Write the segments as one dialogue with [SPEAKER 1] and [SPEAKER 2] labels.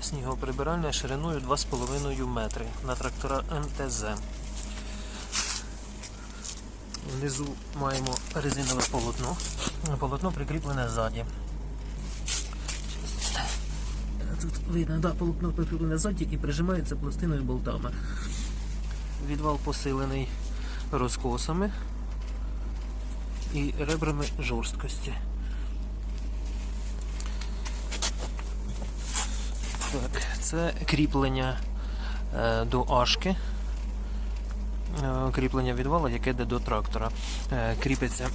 [SPEAKER 1] снігоприбиральне шириною 2,5 метри на трактора МТЗ. Внизу маємо резинове полотно. Полотно прикріплене ззаді. Тут видно, да, полотно прикріплене ззаді і прижимається пластиною болтами. Відвал посилений розкосами і ребрами жорсткості. Так, це кріплення е, до ашки. Е, кріплення відвала, яке йде до трактора. Е, кріпиться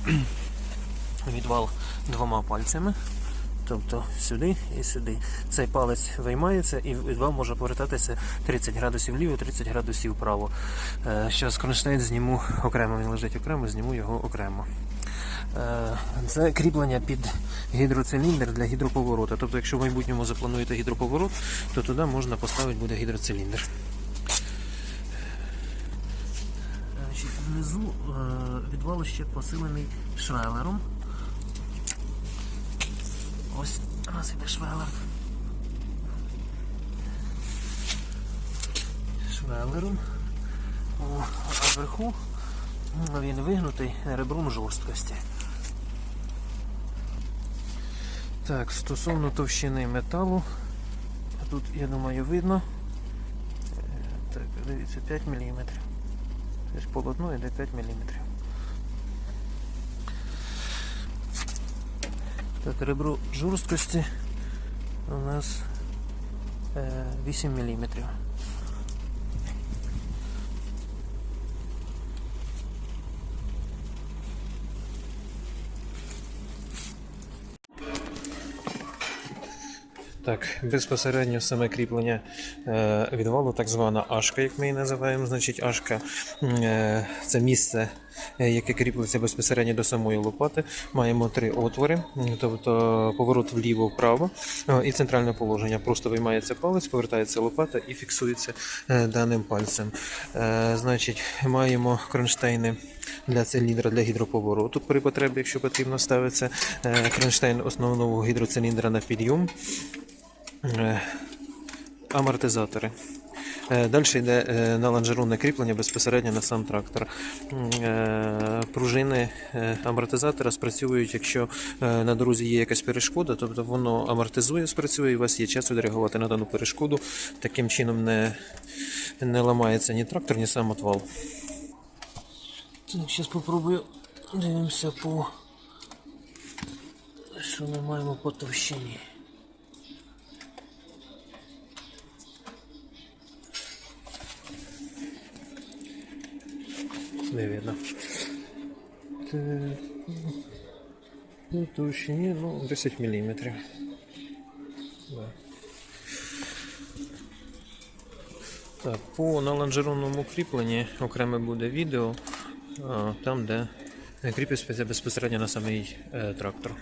[SPEAKER 1] відвал двома пальцями. Тобто сюди і сюди. Цей палець виймається і відвал може повертатися 30 градусів вліво, 30 градусів вправо. Зараз кронштейн зніму окремо, він лежить окремо, зніму його окремо. Це кріплення під гідроциліндр для гідроповороту. Тобто, якщо в майбутньому заплануєте гідроповорот, то туди можна поставити буде гідроциліндр. Внизу е, відвал ще посилений швелером. Ось у нас іде швелер. Швелером. А вверху він вигнутий ребром жорсткості. Так, стосовно товщини металу, тут, я думаю, видно. Е, Так, дивіться, 5 мм. Тобто полотно йде 5 мм. Так, ребро жорсткості у нас е, 8 мм. Так, безпосередньо саме кріплення е, відвалу, так звана ашка, як ми її називаємо. Значить, ашка е, це місце, е, яке кріплиться безпосередньо до самої лопати. Маємо три отвори, тобто поворот вліво-вправо і центральне положення. Просто виймається палець, повертається лопата і фіксується даним пальцем. Значить, маємо кронштейни для циліндра для гідроповороту при потребі, якщо потрібно ставиться кронштейн основного гідроциліндра на підйом. Е, амортизатори. Далі йде е, на лонжеронне кріплення безпосередньо на сам трактор. Е, Пружини е, амортизатора спрацюють, якщо е, на дорозі є якась перешкода, тобто воно амортизує, спрацює, і у вас є час відреагувати на дану перешкоду. Таким чином не, не ламається ні трактор, ні сам отвал. Так, зараз спробую дивимося по що ми маємо по товщині. Не видно. Ну, товщині, ну, 10 мм. Да. Так, по наланжеронному кріпленні окреме буде відео, там, де кріпиться безпосередньо на самий е, трактор.